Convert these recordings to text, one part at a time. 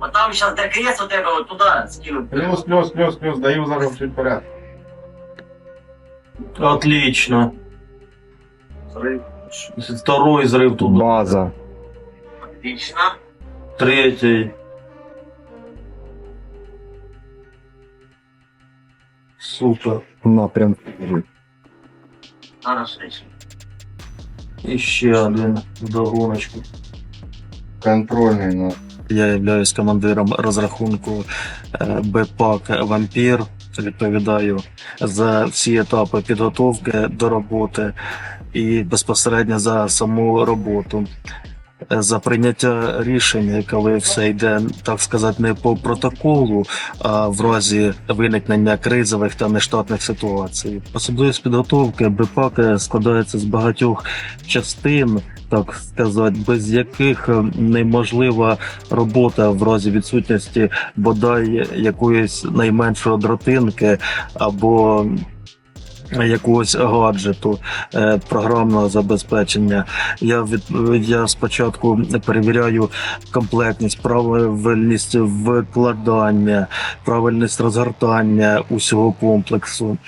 Вот там сейчас крест у тебя вот туда скину. Плюс, плюс, плюс, плюс, даю зараз чуть порядок. Отлично. Взрыв. Второй взрыв тут. База. Отлично. Третий. Супер. Напрям. Хорошо. І ще один вдогоночку. Контрольний, ну. Я являюсь командиром розрахунку е, БПАК Вампір. Відповідаю за всі етапи підготовки до роботи і безпосередньо за саму роботу. За прийняття рішень, коли все йде, так сказати, не по протоколу, а в разі виникнення кризових та нештатних ситуацій. Особливість підготовки БПАК складається з багатьох частин, так сказати, без яких неможлива робота в разі відсутності бодай якоїсь найменшої дротинки або якогось гаджету е, програмного забезпечення. Я від я спочатку перевіряю комплектність, правильність викладання, правильність розгортання усього комплексу.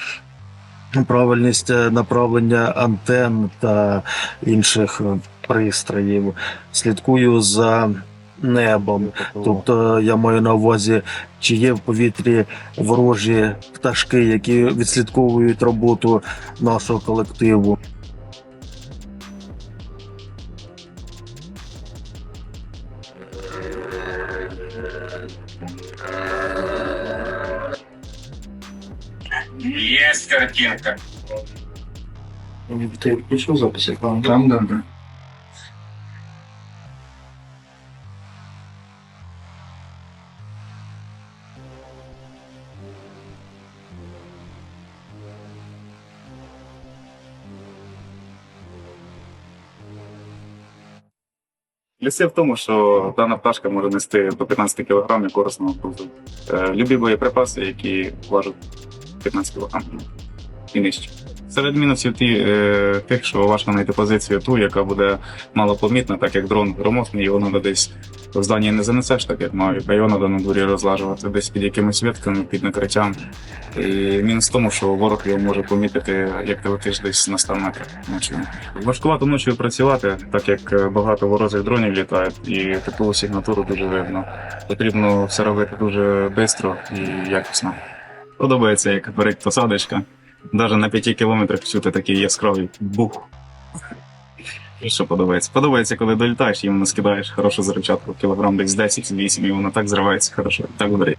Правильність е, направлення антенн та інших пристроїв. Слідкую за небом. Тобто я маю на увазі, чи є в повітрі ворожі пташки, які відслідковують роботу нашого колективу. Есть картинка. Ти включив записи? Там, да, да. Плюси в тому, що дана пташка може нести до 15 кг корисного грузу. Е, Любі боєприпаси, які важать 15 кг і нижче. Серед мінусів ті, е, тих, що важко знайти позицію ту, яка буде малопомітна, так як дрон громоздний, його треба десь в зданні не занесеш, так як мають, а його треба на дворі розлажувати десь під якимись ветками, під накриттям. І мінус в тому, що ворог його може помітити, як ти летиш десь на 100 метрів ночі. Важкувато ночі працювати, так як е, багато ворожих дронів літають, і теплову сигнатуру дуже видно. Потрібно все робити дуже швидко і якісно. Подобається, як берег посадочка. Навіть на 5 кілометрах всюди такий яскравий бух. Що подобається? Подобається, коли долітаєш їм наскидаєш скидаєш хорошу заручатку, кілограм десь 10-8, і воно так зривається хорошо, так горить.